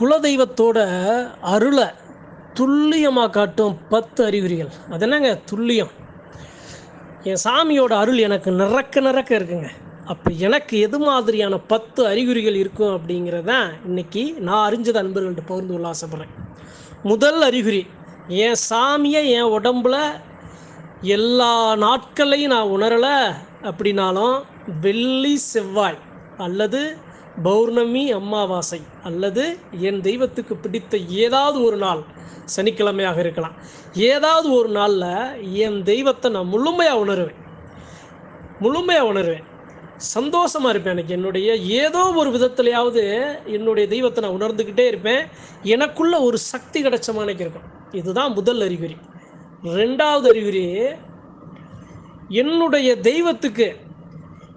குலதெய்வத்தோட அருளை துல்லியமாக காட்டும் பத்து அறிகுறிகள். அது என்னங்க? துல்லியம். என் சாமியோட அருள் எனக்கு நிறக்க நிறக்க இருக்குங்க. அப்போ எனக்கு எது மாதிரியான பத்து அறிகுறிகள் இருக்கும் அப்படிங்கிறதான் இன்னைக்கு நான் அறிஞ்சது அன்பர்கள்ட்ட பகிர்ந்து கொள்ள ஆசைப்பட்றேன். முதல் அறிகுறி என் சாமியை என் உடம்பில் எல்லா நாட்களையும் நான் உணரலை அப்படின்னாலும் வெள்ளி செவ்வாய் அல்லது பௌர்ணமி அம்மாவாசை அல்லது என் தெய்வத்துக்கு பிடித்த ஏதாவது ஒரு நாள் சனிக்கிழமையாக இருக்கலாம். ஏதாவது ஒரு நாளில் என் தெய்வத்தை நான் முழுமையாக உணருவேன். முழுமையாக உணருவேன். சந்தோஷமாக இருப்பேன் எனக்கு. என்னுடைய ஏதோ ஒரு விதத்துலையாவது என்னுடைய தெய்வத்தை நான் உணர்ந்துக்கிட்டே இருப்பேன். எனக்குள்ள ஒரு சக்தி கிடைச்ச மாதிரி இருக்கும். இதுதான் முதல் அறிகுறி. ரெண்டாவது அறிகுறி என்னுடைய தெய்வத்துக்கு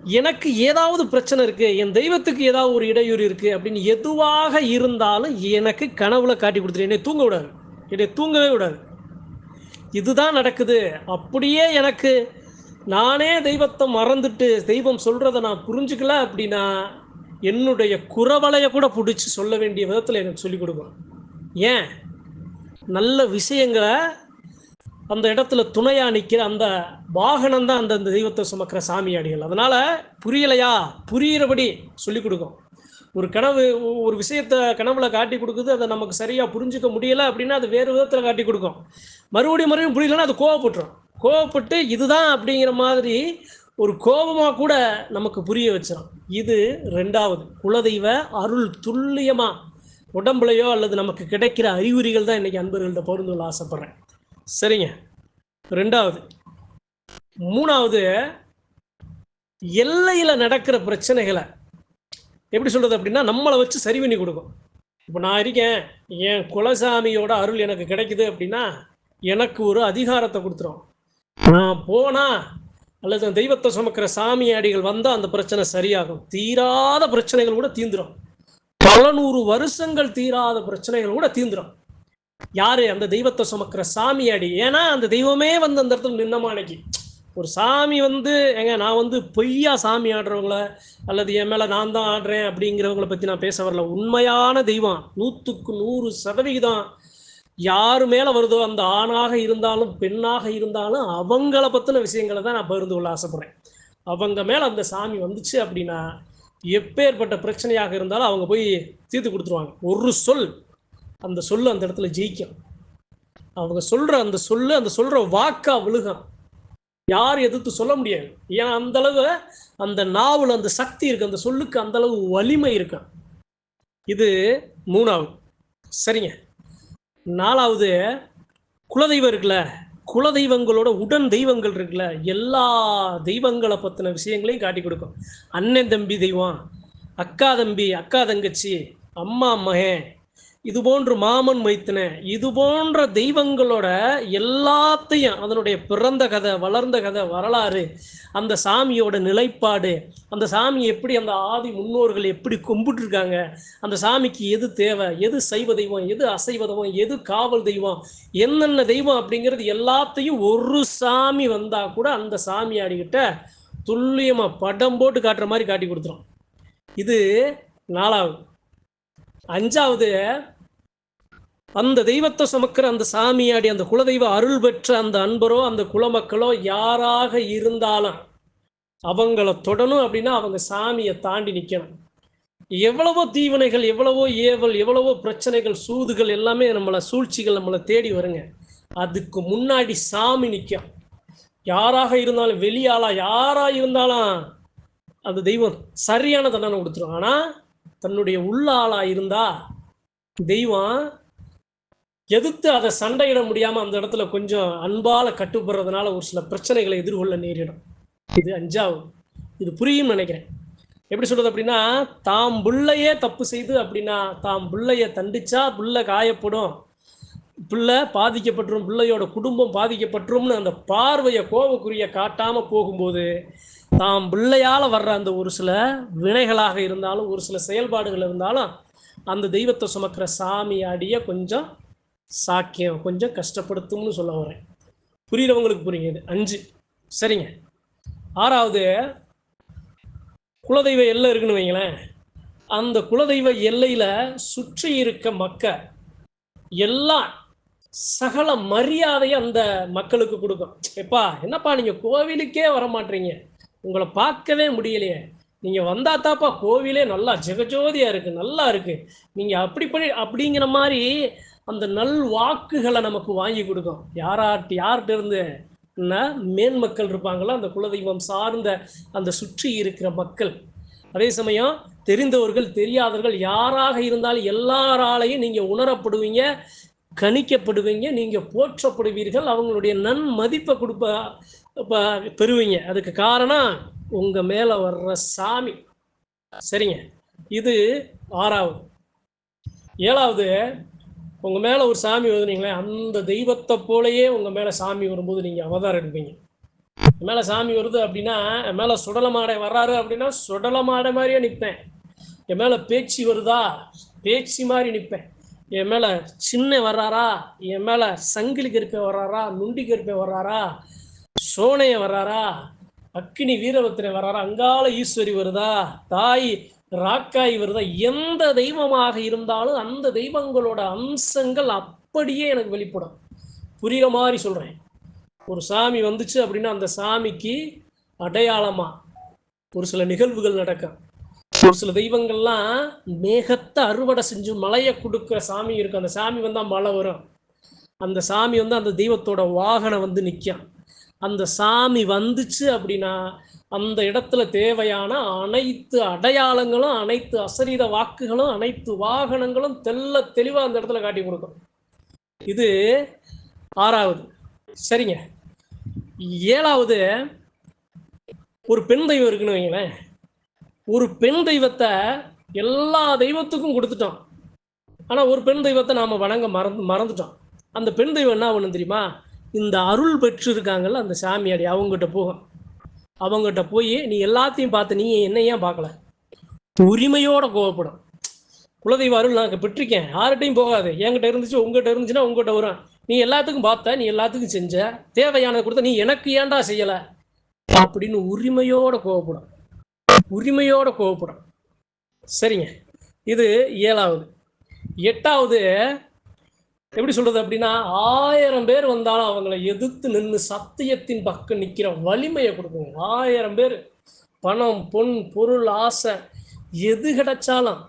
எனக்கு ஏதாவது பிரச்சனை இருக்குது என் தெய்வத்துக்கு ஏதாவது ஒரு இடையூறு இருக்குது அப்படின்னு எதுவாக இருந்தாலும் எனக்கு கனவுல காட்டி கொடுத்துரு. என்னை தூங்க விடாது. என்னை தூங்கவே விடாது. இதுதான் நடக்குது. அப்படியே எனக்கு நானே தெய்வத்தை மறந்துட்டு தெய்வம் சொல்கிறத நான் புரிஞ்சுக்கல அப்படின்னா என்னுடைய குறவலையை கூட பிடிச்சி சொல்ல வேண்டிய விதத்தில் எனக்கு சொல்லிக் கொடுக்கும் ஏன்? நல்ல விஷயங்களை அந்த இடத்துல துணையாக நிற்கிற அந்த வாகனம் தான் அந்த அந்த தெய்வத்தை சுமக்கிற சாமியாடிகள். அதனால் புரியலையா? புரிகிறபடி சொல்லிக் கொடுக்கும். ஒரு கனவு ஒரு விஷயத்தை கனவுல காட்டி கொடுக்குது அதை நமக்கு சரியாக புரிஞ்சுக்க முடியலை அப்படின்னா அது வேறு விதத்தில் காட்டி கொடுக்கும். மறுபடியும் மறுபடியும் புரியலன்னா அது கோவப்பட்டுரும். கோவப்பட்டு இதுதான் அப்படிங்கிற மாதிரி ஒரு கோபமாக கூட நமக்கு புரிய வச்சிடும் இது ரெண்டாவது. குலதெய்வ அருள் துல்லியமாக உடம்புலையோ அல்லது நமக்கு கிடைக்கிற அறிகுறிகள் தான் இன்றைக்கி அன்பர்கள்ட்ட பகிர்ந்து கொள்ள ஆசைப்பட்றேன். சரிங்க. ரெண்டாவது. மூணாவது எல்லையில் நடக்கிற பிரச்சனைகளை எப்படி சொல்கிறது அப்படின்னா நம்மளை வச்சு சரி பண்ணி கொடுக்கும். இப்போ நான் இருக்கேன் என் குலசாமியோட அருள் எனக்கு கிடைக்குது அப்படின்னா எனக்கு ஒரு அதிகாரத்தை கொடுத்துரும். நான் போனால் அல்லது அந்த தெய்வத்தை சுமக்கிற சாமியாடிகள் வந்தால் அந்த பிரச்சனை சரியாகும். தீராத பிரச்சனைகள் கூட தீந்துடும் பல நூறு வருஷங்கள் தீராத பிரச்சனைகள் கூட தீந்துடும் யாரு? அந்த தெய்வத்தை சுமக்கிற சாமியாடி ஏன்னா அந்த தெய்வமே வந்து அந்த இடத்துல நின்னமானைக்கு ஒரு சாமி வந்து ஏங்க நான் வந்து பொய்யா சாமி ஆடுறவங்கள அல்லது என் மேலே நான் தான் ஆடுறேன் அப்படிங்கிறவங்கள பற்றி நான் பேச வரல. உண்மையான தெய்வம். நூற்றுக்கு நூறு சதவிகிதம் யார் மேலே வருதோ அந்த ஆணாக இருந்தாலும் பெண்ணாக இருந்தாலும் அவங்கள பற்றின விஷயங்களை தான் நான் பகிர்ந்து கொள்ள ஆசைப்பட்றேன். அவங்க மேலே அந்த சாமி வந்துச்சு அப்படின்னா எப்பேற்பட்ட பிரச்சனையாக இருந்தாலும் அவங்க போய் தீர்த்து கொடுத்துருவாங்க. ஒரு சொல். அந்த சொல்லு அந்த இடத்துல ஜெயிக்கும். அவங்க சொல்கிற அந்த சொல்லு அந்த சொல்கிற வாக்கா விழுகும் யார் எதிர்த்து சொல்ல முடியாது. ஏன்னா அந்த அளவு அந்த நாவல் அந்த சக்தி இருக்கு அந்த சொல்லுக்கு அந்த அளவு வலிமை இருக்கும் இது மூணாவது. சரிங்க. நாலாவது குலதெய்வம் இருக்குல்ல குலதெய்வங்களோட உடன் தெய்வங்கள் இருக்குல்ல எல்லா தெய்வங்களை பற்றின விஷயங்களையும் காட்டி கொடுக்கும். அண்ணன் தம்பி தெய்வம் அக்கா தம்பி அக்கா தங்கச்சி அம்மா மகன் இது போன்று மாமன் மைத்தின இது போன்ற தெய்வங்களோட எல்லாத்தையும் அதனுடைய பிறந்த கதை வளர்ந்த கதை வரலாறு அந்த சாமியோட நிலைப்பாடு அந்த சாமி எப்படி அந்த ஆதி முன்னோர்கள் எப்படி கும்பிட்டுருக்காங்க அந்த சாமிக்கு எது தேவை எது சைவ தெய்வம் எது அசைவ தெய்வம் எது காவல் தெய்வம் என்னென்ன தெய்வம் அப்படிங்கிறது எல்லாத்தையும் ஒரு சாமி வந்தால் கூட அந்த சாமியாடிக்கிட்ட துல்லியமாக படம் போட்டு காட்டுற மாதிரி காட்டி கொடுத்துரும். இது நாலாவது. அஞ்சாவது அந்த தெய்வத்தை சுமக்கிற அந்த சாமியாடி அந்த குலதெய்வ அருள் பெற்ற அந்த அன்பரோ அந்த குலமக்களோ யாராக இருந்தாலும் அவங்கள தொடணும் அப்படின்னா அவங்க சாமியை தாண்டி நிற்கணும் எவ்வளவோ தீவினைகள் எவ்வளவோ ஏவல் எவ்வளவோ பிரச்சனைகள் சூதுகள் எல்லாமே நம்மளை சூழ்ச்சிகள் நம்மளை தேடி வருங்க. அதுக்கு முன்னாடி சாமி நிற்கும் யாராக இருந்தாலும் வெளியாளா யாராக இருந்தாலும் அந்த தெய்வம் சரியான தண்டனை கொடுத்துரும். ஆனால் தன்னுடைய உள்ள ஆளாக இருந்தா தெய்வம் எதிர்த்து அதை சண்டையிட முடியாமல் அந்த இடத்துல கொஞ்சம் அன்பால் கட்டுப்படுறதுனால ஒரு சில பிரச்சனைகளை எதிர்கொள்ள நேரிடும். இது அஞ்சாவது. இது புரியும் நினைக்கிறேன். எப்படி சொல்கிறது அப்படின்னா தாம் புள்ளையே தப்பு செய்து அப்படின்னா தாம் புள்ளைய தண்டிச்சா புள்ள காயப்படும். பிள்ளை பாதிக்கப்பட்டுரும் பிள்ளையோட குடும்பம் பாதிக்கப்பட்டுரும்னு அந்த பார்வையை கோபக்குரிய காட்டாமல் போகும்போது தாம் பிள்ளையால் வர்ற அந்த ஒரு சில வினைகளாக இருந்தாலும் ஒரு சில செயல்பாடுகள் இருந்தாலும் அந்த தெய்வத்தை சுமக்கிற சாமி அடிய கொஞ்சம் சாக்கியம் கொஞ்சம் கஷ்டப்படுத்தும்னு சொல்ல வரேன். புரியுறவங்களுக்கு புரியுது. அஞ்சு. சரிங்க. ஆறாவது குலதெய்வ எல்லை இருக்குன்னு வைங்களேன். அந்த குலதெய்வ எல்லையில சுற்றி இருக்க மக்க எல்லாம் சகல மரியாதையை அந்த மக்களுக்கு கொடுக்கும். எப்பா என்னப்பா நீங்கள் கோவிலுக்கே வர மாட்டீங்க உங்களை பார்க்கவே முடியலையே. நீங்கள் வந்தா தாப்பா கோவிலே நல்லா ஜெகஜோதியாக இருக்கு நல்லா இருக்கு. நீங்கள் அப்படி பண்ணி அப்படிங்கிற மாதிரி அந்த நல் வாக்குகளை நமக்கு வாங்கி கொடுக்கும். யாராட்டு யார்கிட்ட இருந்து மேன்மக்கள் இருப்பாங்களோ அந்த குலதெய்வம் சார்ந்த அந்த சுற்றி இருக்கிற மக்கள். அதே சமயம் தெரிந்தவர்கள் தெரியாதவர்கள் யாராக இருந்தாலும் எல்லாராலையும் நீங்கள் உணரப்படுவீங்க கணிக்கப்படுவீங்க நீங்கள் போற்றப்படுவீர்கள் அவங்களுடைய நன் மதிப்பை கொடுப்ப ப- பெறுவீங்க. அதுக்கு காரணம் உங்கள் மேலே வர்ற சாமி. சரிங்க. இது ஆறாவது. ஏழாவது உங்கள் மேலே ஒரு சாமி வருதுனீங்களே அந்த தெய்வத்தை போலயே உங்கள் மேலே சாமி வரும்போது நீங்கள் அவதாரம் எடுப்பீங்க. என் மேலே சாமி வருது அப்படின்னா என் மேலே சுடலமாடை வர்றாரு அப்படின்னா சுடலமாடை மாதிரியே நிற்பேன். என் மேலே பேச்சு வருதா? பேச்சு மாதிரி நிற்பேன். என் மேலே சின்ன வர்றாரா? என் மேலே சங்கிலி கருப்பை வர்றாரா? நுண்டி கருப்பை வர்றாரா? சோனைய வர்றாரா? அக்கினி வீரபத்திரன் வர்றாரா? அங்காள ஈஸ்வரி வருதா? தாய் ராக்கா இவர் தான் எந்த தெய்வமாக இருந்தாலும் அந்த தெய்வங்களோட அம்சங்கள் அப்படியே எனக்கு வெளிப்படும். புரிகிற மாதிரி சொல்கிறேன் ஒரு சாமி வந்துச்சு அப்படின்னா அந்த சாமிக்கு அடையாளமா ஒரு சில நிகழ்வுகள் நடக்கும். ஒரு சில தெய்வங்கள்லாம் மேகத்தை அறுவடை செஞ்சு மலையை கொடுக்குற சாமி இருக்கும். அந்த சாமி வந்தால் மழை வரும். அந்த சாமி வந்து அந்த தெய்வத்தோட வாகனம் வந்து நிற்கும் அந்த சாமி வந்துச்சு அப்படின்னா அந்த இடத்துல தேவையான அனைத்து அடையாளங்களும் அனைத்து அசரீத வாக்குகளும் அனைத்து வாகனங்களும் தெல்ல தெளிவாக அந்த இடத்துல காட்டி கொடுக்கும். இது ஆறாவது. சரிங்க. ஏழாவது ஒரு பெண் தெய்வம் இருக்குன்னு வைங்களேன். ஒரு பெண் தெய்வத்தை எல்லா தெய்வத்துக்கும் கொடுத்துட்டோம். ஆனால் ஒரு பெண் தெய்வத்தை நாம் வணங்க மறந்து மறந்துட்டோம். அந்த பெண் தெய்வம் என்ன ஒன்று தெரியுமா? இந்த அருள் பெற்றிருக்காங்கல்ல அந்த சாமியாடி அவங்ககிட்ட போகும் அவங்ககிட்ட போய் நீ எல்லாத்தையும் பார்த்து நீ என்ன ஏன் பார்க்கல? உரிமையோட கோவப்படும். குலதெய்வ அருள் நான் பெற்றிருக்கேன். யார்கிட்டையும் போகாது. என்கிட்ட இருந்துச்சு உங்ககிட்ட இருந்துச்சுன்னா உங்ககிட்ட வரும். நீ எல்லாத்துக்கும் பார்த்த நீ எல்லாத்துக்கும் செஞ்ச தேவையானதை கொடுத்த நீ எனக்கு ஏன்டா செய்யலை? அப்படின்னு உரிமையோட கோவப்படும். உரிமையோட கோவப்படும். சரிங்க. இது ஏழாவது. எட்டாவது எப்படி சொல்றது அப்படின்னா ஆயிரம் பேர் வந்தாலும் அவங்கள எதிர்த்து நின்று சத்தியத்தின் பக்கம் நிற்கிற வலிமையை கொடுக்குங்க ஆயிரம் பேர் பணம் பொன் பொருள் ஆசை எது கிடைச்சாலும்.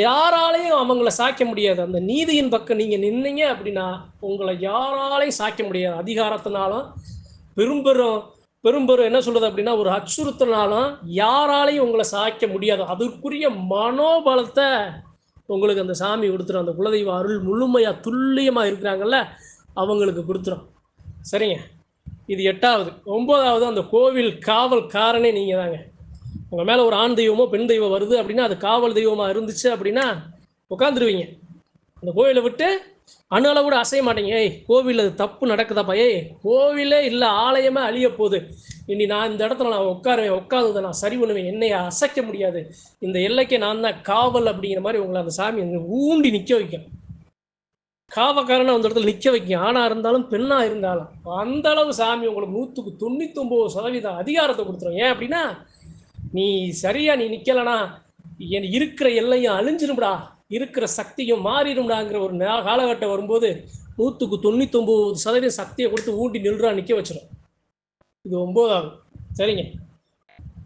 யாராலையும் அவங்கள சாய்க்க முடியாது. அந்த நீதியின் பக்கம் நீங்க நின்னீங்க அப்படின்னா உங்களை யாராலையும் சாய்க்க முடியாது. அதிகாரத்தினாலும் பெரும்பெரும் பெரும்பெரும் என்ன சொல்றது அப்படின்னா ஒரு அச்சுறுத்தினாலும் யாராலையும் உங்களை சாய்க்க முடியாது. அதற்குரிய மனோபலத்தை உங்களுக்கு அந்த சாமி கொடுத்துரும். அந்த குலதெய்வ அருள் முழுமையாக துல்லியமாக இருக்கிறாங்கல்ல அவங்களுக்கு கொடுத்துரும். சரிங்க? இது எட்டாவது. ஒம்பதாவது அந்த கோவில் காவல் காரனே தாங்க. உங்கள் மேலே ஒரு ஆண் தெய்வமோ பெண் தெய்வம் வருது அப்படின்னா அது காவல் தெய்வமாக இருந்துச்சு அப்படின்னா உட்காந்துருவீங்க அந்த கோவிலை விட்டு அண்ணால கூட அசைய மாட்டேங்க. ஏய் கோவில் அது தப்பு நடக்குதாப்பா ஏய் கோவிலே இல்லை ஆலயமே அழிய போகுது இனி நான் இந்த இடத்துல நான் உட்காருவேன் உட்காந்து நான் சரி பண்ணுவேன். என்னை அசைக்க முடியாது. இந்த எல்லைக்கு நான் தான் காவல் அப்படிங்கிற மாதிரி உங்களை அந்த சாமி ஊண்டி நிற்க வைக்கும். காவக்காரனை அந்த இடத்துல நிற்க வைக்கும். ஆணாக இருந்தாலும் பெண்ணா இருந்தாலும். அந்த அளவு சாமி உங்களுக்கு நூற்றுக்கு தொண்ணூத்தொம்பது சதவீதம் அதிகாரத்தை கொடுத்துரும். ஏன் அப்படின்னா நீ சரியா நீ நிக்கலனா என் இருக்கிற எல்லையும் அழிஞ்சிரும்டா. இருக்கிற சக்தியும் மாறிடும்டாங்கிற ஒரு காலகட்டம் வரும்போது நூற்றுக்கு தொண்ணூத்தொம்பது சதவீதம் சக்தியை கொடுத்து ஊண்டி நில்றா நிற்க வச்சிடும் இது ஒம்போதாவது. சரிங்க.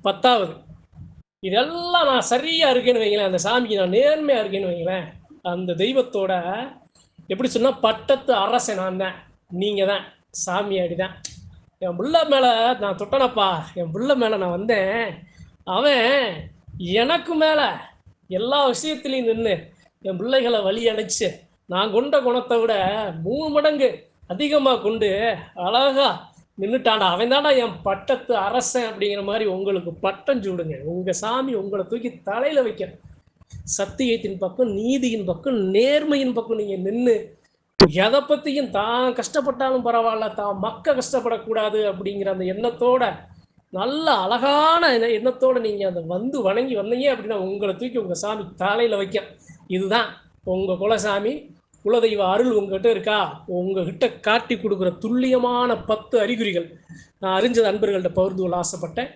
பத்தாவது. இதெல்லாம் நான் சரியாக இருக்கேன்னு வைங்களேன். அந்த சாமிக்கு நான் நேர்மையாக இருக்கேன்னு வைங்களேன். அந்த தெய்வத்தோட எப்படி சொன்னால் பட்டத்து அரசன் நான் தான். நீங்கள் தான். சாமியாடி தான். என் புள்ள மேலே நான் தொட்டனப்பா. என் புள்ள மேலே நான் வந்தேன். அவன் எனக்கு மேலே எல்லா விஷயத்துலையும் நின்று என் பிள்ளைகளை வழி அணைச்சு நான் கொண்ட குணத்தை விட மூணு மடங்கு அதிகமாக கொண்டு அழகா நின்றுட்டாண்டா அவன் தாண்டா என் பட்டத்து அரசன் அப்படிங்கிற மாதிரி உங்களுக்கு பட்டம் சூடுங்க. உங்கள் சாமி உங்களை தூக்கி தலையில் வைக்கணும். சத்தியத்தின் பக்கம் நீதியின் பக்கம் நேர்மையின் பக்கம் நீங்கள் நின்று எதை பற்றியும் தான் கஷ்டப்பட்டாலும் பரவாயில்ல தான் மக்க கஷ்டப்படக்கூடாது அப்படிங்கிற அந்த எண்ணத்தோட நல்ல அழகான எண்ணத்தோடு நீங்கள் அதை அந்த வந்து வணங்கி வந்தீங்க அப்படின்னா உங்களை தூக்கி உங்கள் சாமி தலையில் வைக்க இதுதான் உங்கள் குலசாமி குலதெய்வ அருள் உங்ககிட்ட இருக்கா? உங்ககிட்ட காட்டி கொடுக்குற துல்லியமான பத்து அறிகுறிகள். நான் அறிஞ்ச நண்பர்கள்ட்ட பகிர்ந்து கொள்ள ஆசைப்பட்டேன்.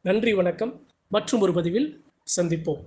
நன்றி வணக்கம். மற்றும் ஒரு பதிவில் சந்திப்போம்.